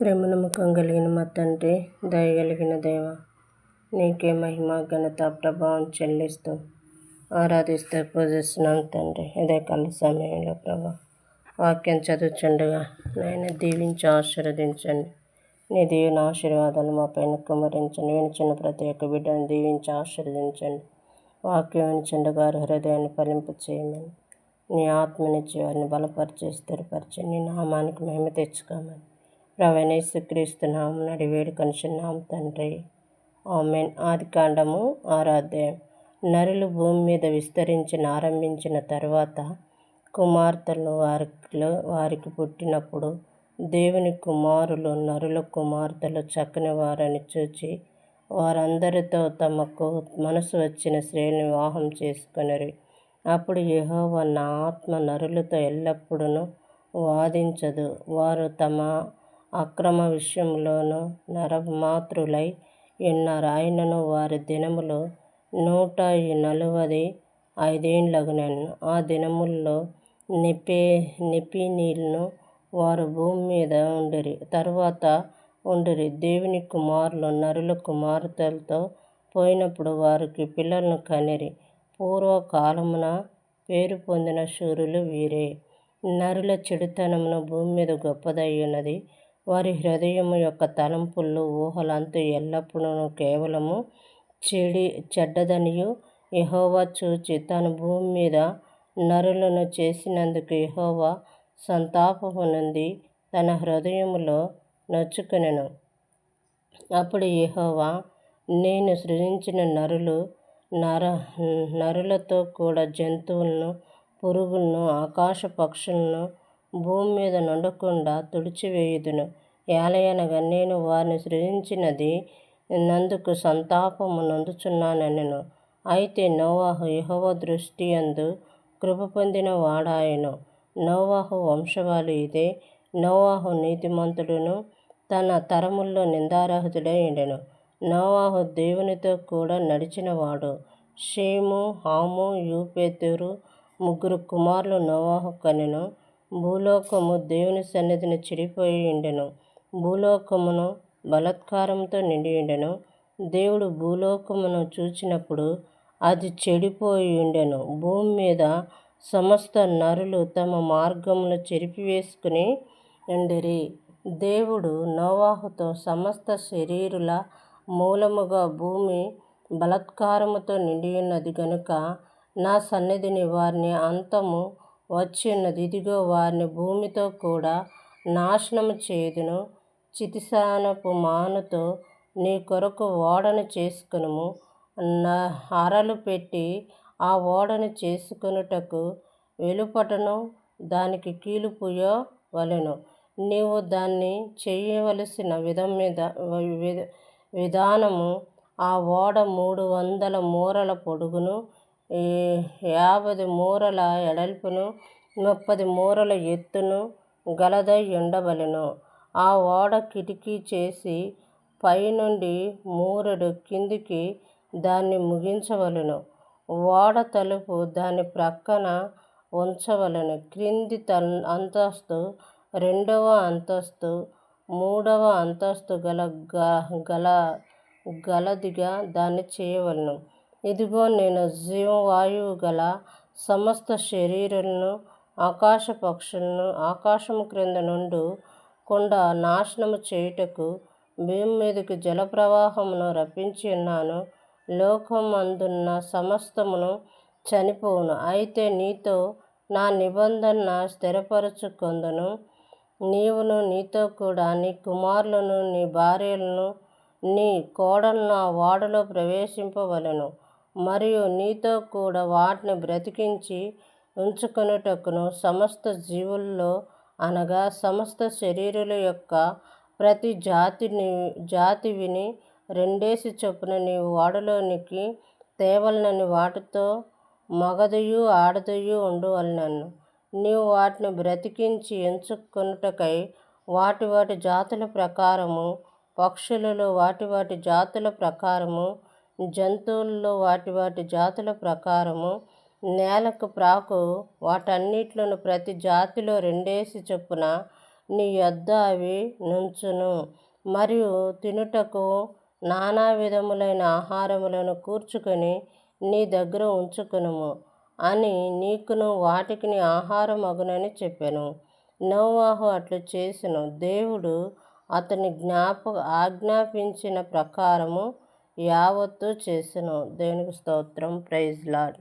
ప్రేమ నమ్మకం కలిగిన మా తండ్రి దయగలిగిన దేవ నీకే మహిమ ఘనత ప్రభావం చెల్లిస్తూ ఆరాధిస్తూ పూజిస్తున్నాం తండ్రి. ఇదే కాల సమయంలో ప్రభా వాక్యం చదువుచుండగా నేను దీవించి ఆశీర్వదించండి. నీ దీవెన ఆశీర్వాదాలు మా పైన కుమరించండి వినిచిన ప్రతి ఒక్క బిడ్డను దీవించి ఆశీర్వదించండి. వాక్యం వినిచుండగా వారి హృదయాన్ని ఫలింపు చేయమని నీ ఆత్మనిచ్చి వారిని బలపరిచి స్థిరపరిచి నీ నామానికి మహిమ తెచ్చుకోమని ప్రవణేశ్వక్రీస్తు నామం నడి వేడుకొని తండ్రి. ఆమెన్. ఆది కాండము ఆరాధ్యాయం నరులు భూమి మీద విస్తరించిన ఆరంభించిన తర్వాత కుమార్తెలు వారిలో వారికి పుట్టినప్పుడు దేవుని కుమారులు నరుల కుమార్తెలు చక్కని వారని చూచి వారందరితో తమకు మనసు వచ్చిన శ్రేణి వివాహం చేసుకునరు. అప్పుడు యెహోవా నా ఆత్మ నరులతో ఎల్లప్పుడూ వాదించదు. వారు తమ అక్రమ విషయంలోనూ నరమాతృలై ఉన్నారు. ఆయనను వారి దినములు నూట నలువది ఐదేండ్లగునెను ఆ దినముల్లో నెపే నెపీనీలను వారు భూమి మీద ఉండిరి. తరువాత ఉండిరి. దేవుని కుమారులు నరుల కుమార్తెలతో పోయినప్పుడు వారికి పిల్లలను కనిరి. పూర్వకాలమున పేరు పొందిన శూరులు వీరే. నరుల చెడుతనమును భూమి మీద గొప్పదై ఉన్నది. వారి హృదయము యొక్క తలంపులు ఊహలంతా ఎల్లప్పుడూ కేవలము చెడి చెడ్డదనియు. యహోవా చూచి తను భూమి మీద నరులను చేసినందుకు యహోవా సంతాపము నుండి తన హృదయములో నొచ్చుకొనెను. అప్పుడు యహోవా నేను సృజించిన నరులు నర నరులతో కూడా జంతువులను పురుగులను ఆకాశ పక్షులను భూమి మీద నుండకుండా తుడిచివేయుదును. ఏలయనగా నేను వారిని సృజించినది నందుకు సంతాపము నందుచున్నానెను అయితే నోవాహు యహోవ దృష్టి యందు కృప పొందిన వాడాయను. నోవాహు వంశవాళి ఇదే. నోవాహు నీతిమంతుడును తన తరముల్లో నిందారహితుడై ఉండెను నోవాహు దేవునితో కూడా నడిచినవాడు. షేము హాము యూపేతురు ముగ్గురు కుమారులు నోవాహు కనెను. భూలోకము దేవుని సన్నిధిని చెడిపోయి ఉండెను. భూలోకమును బలత్కారంతో నిండి ఉండెను. దేవుడు భూలోకమును చూచినప్పుడు అది చెడిపోయి ఉండెను. భూమి మీద సమస్త నరులు తమ మార్గమును చెరిపివేసుకుని ఉండిరి. దేవుడు నోవాహుతో సమస్త శరీరుల మూలముగా భూమి బలాత్కారముతో నిండియున్నది గనుక నా సన్నిధిని వారిని అంతము వచ్చియున్నది ఇదిగో వారిని భూమితో కూడా నాశనము చేయుదును. చితిసానపు మానుతో నీ కొరకు ఓడను చేసుకొనుము. అరలు పెట్టి ఆ ఓడను చేసుకొనుటకు వెలుపటను దానికి కీలుపుయో వలెను నీవు దాన్ని చేయవలసిన విధం మీద విధానము ఆ ఓడ మూడు వందల మూరల పొడుగును యాభై మూరల ఎడల్పును ముప్పది మూరల ఎత్తును గలదై ఉండవలెను. ఆ ఓడ కిటికీ చేసి పైనుండి మూరెడు కిందికి దాన్ని ముగించవలెను. ఓడ తలుపు దాని ప్రక్కన ఉంచవలెను. క్రింది అంతస్తు రెండవ అంతస్తు మూడవ అంతస్తు గల గల గలదిగా దాన్ని చేయవలెను. ఇదిగో నేను జీవవాయువు గల సమస్త శరీరులను ఆకాశ పక్షులను ఆకాశము క్రింద నుండు కుండా నాశనము చేయుటకు భూమి మీదకి జలప్రవాహమును రప్పించి ఉన్నాను. లోకమందున్న సమస్తమును చనిపోవును. అయితే నీతో నా నిబంధన స్థిరపరచుకొందును. నీవును నీతో కూడా నీ కుమారులను నీ భార్యలను నీ కోడలను ఆ వాడలో ప్రవేశింపవలెను. మరియు నీతో కూడా వాటిని బ్రతికించి ఉంచుకొనుటకును సమస్త జీవుల్లో అనగా సమస్త శరీరుల యొక్క ప్రతి జాతిని జాతివిని రెండేసి చొప్పున నీవు వాడలోనికి తేవలనని వాటితో మగదయు ఆడదయు ఉండవలెను నీవు వాటిని బ్రతికించి ఎంచుకొనుటకై వాటి వాటి జాతుల ప్రకారము పక్షులలో వాటి వాటి జాతుల ప్రకారము జంతువుల్లో వాటి వాటి జాతుల ప్రకారము నేలకు ప్రాకు వాటన్నిట్లోను ప్రతి జాతిలో రెండేసి చొప్పున నీ యొద్ద అవి నుంచును. మరియు తినుటకు నానా విధములైన ఆహారములను కూర్చుకొని నీ దగ్గర ఉంచుకునుము అని నీకును వాటికిని ఆహారం అగునని చెప్పాను. నోవాహు అట్లు చేసెను. దేవుడు అతని జ్ఞాప ఆజ్ఞాపించిన ప్రకారము యావత్తు చేసెను. దేవునికి స్తోత్రం. Praise lord